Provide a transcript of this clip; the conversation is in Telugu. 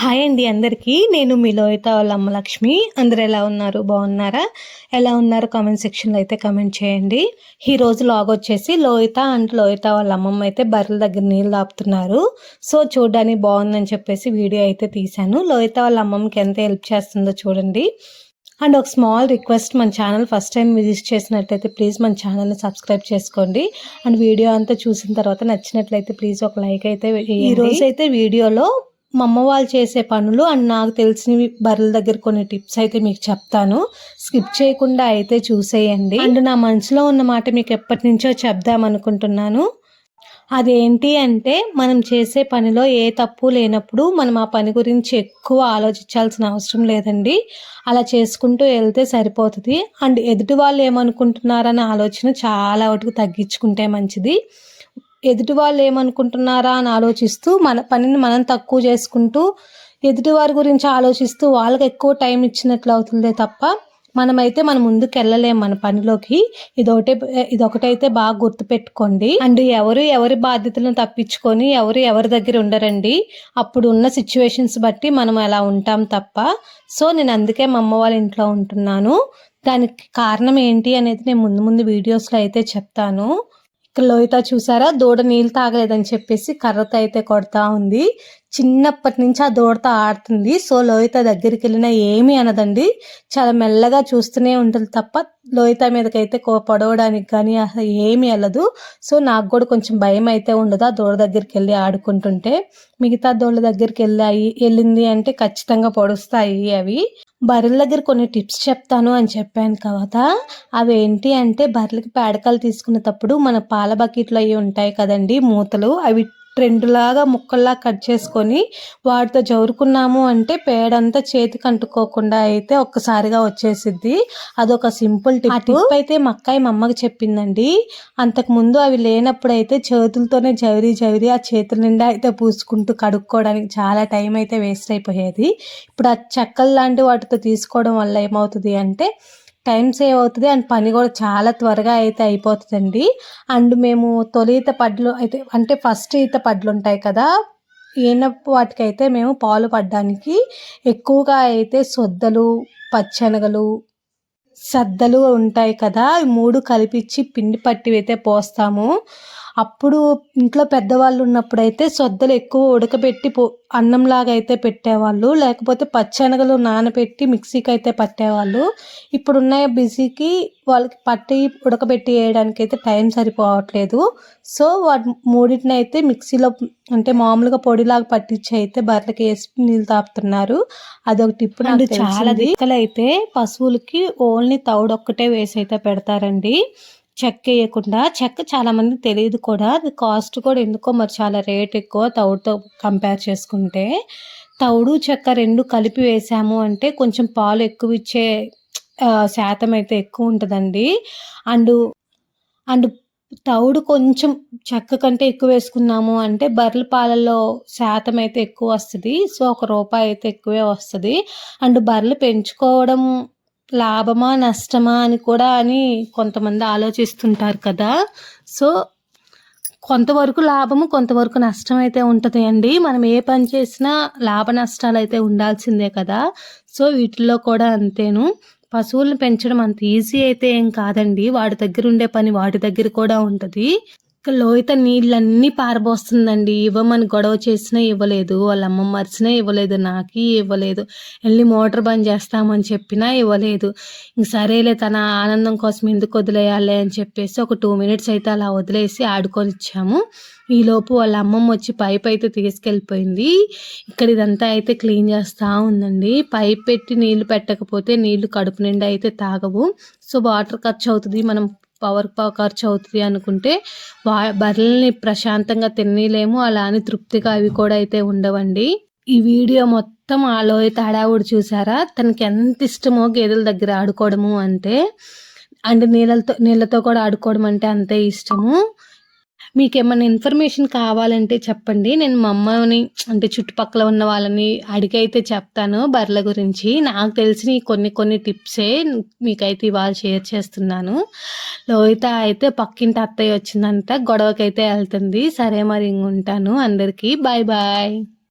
హాయ్ అండి అందరికీ. నేను మీ లోహిత వాళ్ళ అమ్మలక్ష్మి అందరు ఎలా ఉన్నారు? బాగున్నారా? ఎలా ఉన్నారు? కామెంట్ సెక్షన్లో అయితే కమెంట్ చేయండి. ఈ రోజు లాగ్ వచ్చేసి లోహిత అండ్ లోహిత వాళ్ళ అమ్మమ్మ అయితే బర్రెల దగ్గర నీళ్ళు దాపుతున్నారు సో చూడడానికి బాగుందని చెప్పేసి వీడియో అయితే తీశాను. లోహిత వాళ్ళ అమ్మమ్మకి ఎంత హెల్ప్ చేస్తుందో చూడండి. అండ్ ఒక స్మాల్ రిక్వెస్ట్ మన ఛానల్ ఫస్ట్ టైం విజిట్ చేసినట్లయితే ప్లీజ్ మన ఛానల్ని సబ్స్క్రైబ్ చేసుకోండి. అండ్ వీడియో అంతా చూసిన తర్వాత నచ్చినట్లయితే ప్లీజ్ ఒక లైక్ అయితే ఈ రోజు అయితే వీడియోలో మా అమ్మ వాళ్ళు చేసే పనులు అండ్ నాకు తెలిసినవి బర్రెల దగ్గర కొన్ని టిప్స్ అయితే మీకు చెప్తాను. స్కిప్ చేయకుండా అయితే చూసేయండి. అండ్ నా మనసులో ఉన్న మాట మీకు ఎప్పటి నుంచో చెప్దాం అనుకుంటున్నాను. అదేంటి అంటే మనం చేసే పనిలో ఏ తప్పు లేనప్పుడు మనం ఆ పని గురించి ఎక్కువ ఆలోచించాల్సిన అవసరం లేదండి. అలా చేసుకుంటూ వెళ్తే సరిపోతుంది. అండ్ ఎదుటి వాళ్ళు ఏమనుకుంటున్నారనే ఆలోచన చాలా వరకు తగ్గించుకుంటే మంచిది. ఎదుటి వాళ్ళు ఏమనుకుంటున్నారా అని ఆలోచిస్తూ మన పనిని మనం తక్కువ చేసుకుంటూ ఎదుటి వారి గురించి ఆలోచిస్తూ వాళ్ళకి ఎక్కువ టైం ఇచ్చినట్లు అవుతుందే తప్ప మనమైతే మనం ముందుకు వెళ్ళలేం మన పనిలోకి. ఇదొకటే ఇదొకటైతే బాగా గుర్తుపెట్టుకోండి. అండ్ ఎవరు ఎవరి బాధ్యతలను తప్పించుకొని ఎవరు ఎవరి దగ్గర ఉండరండి. అప్పుడు ఉన్న సిచ్యువేషన్స్ బట్టి మనం ఎలా ఉంటాం తప్ప. సో నేను అందుకే మా అమ్మ వాళ్ళ ఇంట్లో ఉంటున్నాను. దానికి కారణం ఏంటి అనేది నేను ముందు ముందు వీడియోస్లో అయితే చెప్తాను. లోహిత చూసారా? దూడ నీళ్ళు తాగలేదని చెప్పేసి కర్రతో అయితే కొడతా ఉంది. చిన్నప్పటి నుంచి ఆ దూడతో ఆడుతుంది. సో లోహిత దగ్గరికి వెళ్ళినా ఏమీ అనదండి. చాలా మెల్లగా చూస్తూనే ఉంటుంది తప్ప లోహిత మీదకైతే పొడవడానికి కానీ అసలు ఏమీ వెళ్ళదు. సో నాకు కూడా కొంచెం భయం అయితే ఉండదు ఆ దూడ దగ్గరికి వెళ్ళి ఆడుకుంటుంటే. మిగతా దూడ దగ్గరికి వెళ్ళాయి వెళ్ళింది అంటే ఖచ్చితంగా పొడుస్తాయి అవి. బర్రెల దగ్గర కొన్ని టిప్స్ చెప్తాను అని చెప్పాను కదా. అవి ఏంటి అంటే బర్రెలకి పేడకాలు తీసుకునేటప్పుడు మన పాల బకెట్లు అవి ఉంటాయి కదండి మూతలు అవి లాగా ముక్కల్లా కట్ చేసుకొని వాటితో జరుకున్నాము అంటే పేడంతా చేతికి అంటుకోకుండా అయితే ఒక్కసారిగా వచ్చేసిద్ది. అదొక సింపుల్ టిప్. టిప్. అయితే మక్కాయి మా అమ్మకి చెప్పిందండి. అంతకు ముందు అవి లేనప్పుడు అయితే చేతులతోనే జవిరి జవిరి ఆ చేతుల నిండా అయితే పూసుకుంటూ కడుక్కోవడానికి చాలా టైం అయితే వేస్ట్ అయిపోయేది. ఇప్పుడు ఆ చెక్కలు లాంటి వాటితో తీసుకోవడం వల్ల ఏమవుతుంది అంటే టైం సేవ్ అవుతుంది అండ్ పని కూడా చాలా త్వరగా అయితే అయిపోతుందండి. అండ్ మేము తొలి ఈత పడ్లు అయితే అంటే ఫస్ట్ ఈత పడ్లు ఉంటాయి కదా ఈన వాటికైతే మేము పాలు పడ్డానికి ఎక్కువగా అయితే సొద్దలు పచ్చనగలు సద్దలు ఉంటాయి కదా మూడు కలిపించి పిండి పట్టి అయితే పోస్తాము. అప్పుడు ఇంట్లో పెద్దవాళ్ళు ఉన్నప్పుడు అయితే సొద్దలు ఎక్కువ ఉడకబెట్టి పో అన్నంలాగా అయితే పెట్టేవాళ్ళు. లేకపోతే పచ్చనగలు నానబెట్టి మిక్సీకి అయితే పట్టేవాళ్ళు. ఇప్పుడున్న బిజీకి వాళ్ళకి పట్టి ఉడకబెట్టి వేయడానికి అయితే టైం సరిపోవట్లేదు. సో వాటి మూడింటిని అయితే మిక్సీలో అంటే మామూలుగా పొడిలాగా పట్టించి అయితే బర్రెలకి వేసి నీళ్ళు తాపుతున్నారు. అదొక టిప్ నాకు చాలా దిక్కలు అయితే పశువులకి ఓన్లీ తౌడు ఒక్కటే వేసి అయితే పెడతారండి. చెక్క వేయకుండా చెక్క చాలామంది తెలియదు కూడా. అది కాస్ట్ కూడా ఎందుకో మరి చాలా రేట్ ఎక్కువ తౌడుతో కంపేర్ చేసుకుంటే. తౌడు చెక్క రెండు కలిపి వేసాము అంటే కొంచెం పాలు ఎక్కువ ఇచ్చే శాతం అయితే ఎక్కువ ఉంటుందండి. అండ్ అండ్ తౌడు కొంచెం చెక్క కంటే ఎక్కువ వేసుకున్నాము అంటే బర్రెల పాలలో శాతం అయితే ఎక్కువ వస్తుంది. సో ఒక రూపాయి అయితే ఎక్కువే వస్తుంది. అండ్ బర్రెలు పెంచుకోవడం లాభమా నష్టమా అని కూడా అని కొంతమంది ఆలోచిస్తుంటారు కదా. సో కొంతవరకు లాభము కొంతవరకు నష్టం అయితే ఉంటుంది అండి. మనం ఏ పని చేసినా లాభ నష్టాలు అయితే ఉండాల్సిందే కదా. సో వీటిల్లో కూడా అంతేను. పశువులను పెంచడం అంత ఈజీ అయితే ఏం కాదండి. వాడి దగ్గర ఉండే పని వాటి దగ్గర కూడా ఉంటుంది. లోహిత నీళ్ళన్నీ పారబోస్తుందండి. ఇవ్వమని గొడవ చేసినా ఇవ్వలేదు. వాళ్ళ అమ్మ మరిచినా ఇవ్వలేదు. నాకి ఇవ్వలేదు. వెళ్ళి మోటార్ బంద్ చేస్తామని చెప్పినా ఇవ్వలేదు. ఇంక సరేలే తన ఆనందం కోసం ఎందుకు వదిలేయాలి అని చెప్పేసి ఒక టూ మినిట్స్ అయితే అలా వదిలేసి ఆడుకొని ఇచ్చాము ఈలోపు వాళ్ళ అమ్మమ్మ వచ్చి పైప్ అయితే తీసుకెళ్ళిపోయింది. ఇక్కడ ఇదంతా అయితే క్లీన్ చేస్తూ ఉందండి. పైప్ పెట్టి నీళ్ళు పెట్టకపోతే నీళ్ళు కడుపు నిండా అయితే తాగవు. సో వాటర్ ఖర్చు అవుతుంది. మనం పవర్ ఖర్చు అవుతుంది అనుకుంటే వా బర్రెల్ని ప్రశాంతంగా తినలేము అలా అని తృప్తిగా అవి కూడా అయితే ఉండవండి. ఈ వీడియో మొత్తం ఆ లోయ చూసారా? తనకి ఎంత ఇష్టమో గేదెల దగ్గర ఆడుకోవడము అంటే అండ్ నీళ్ళతో నీళ్ళతో కూడా ఆడుకోవడం అంటే అంతే ఇష్టము. మీకు ఏమైనా ఇన్ఫర్మేషన్ కావాలంటే చెప్పండి. నేను మా అమ్మని అంటే చుట్టుపక్కల ఉన్న వాళ్ళని అడిగి అయితే చెప్తాను బర్రెల గురించి. నాకు తెలిసిన కొన్ని కొన్ని టిప్సే మీకైతే ఇవాళ షేర్ చేస్తున్నాను. లోహిత అయితే పక్కింటి అత్తయ్య వచ్చిందంట గొడవకైతే వెళ్తుంది. సరే మరి ఇంక ఉంటాను అందరికీ. Bye bye.